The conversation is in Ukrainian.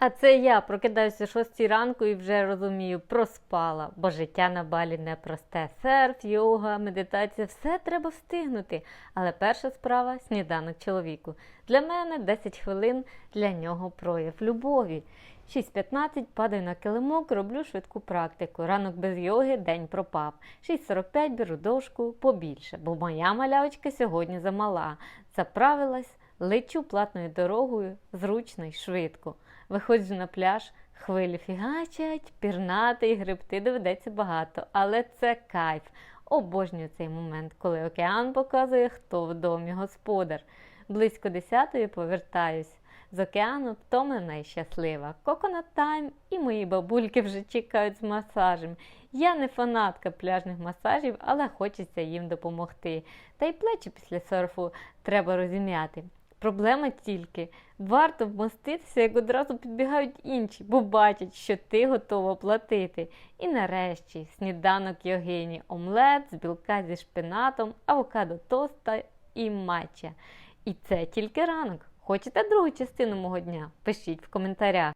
А це я прокидаюся 6 ранку і вже розумію, проспала, бо життя на балі непросте. Серф, йога, медитація, все треба встигнути. Але перша справа сніданок чоловіку. Для мене 10 хвилин, для нього прояв любові. 6.15 падаю на килимок, роблю швидку практику. Ранок без йоги, день пропав. 6.45 беру дошку побільше, бо моя малявочка сьогодні замала. Заправилась, лечу платною дорогою, зручно й швидко. Виходжу на пляж, хвилі фігачать, пірнати і гребти доведеться багато, але це кайф. Обожнюю цей момент, коли океан показує, хто в домі господар. Близько десятої повертаюсь. З океану втомлена і щаслива. Коконат тайм і мої бабульки вже чекають з масажем. Я не фанатка пляжних масажів, але хочеться їм допомогти. Та й плечі після серфу треба розім'яти. Проблема тільки варто вмоститися, як одразу підбігають інші, бо бачать, що ти готова платити. І нарешті сніданок йогині, омлет з білка зі шпинатом, авокадо тоста і матча. І це тільки ранок. Хочете другу частину мого дня? Пишіть в коментарях.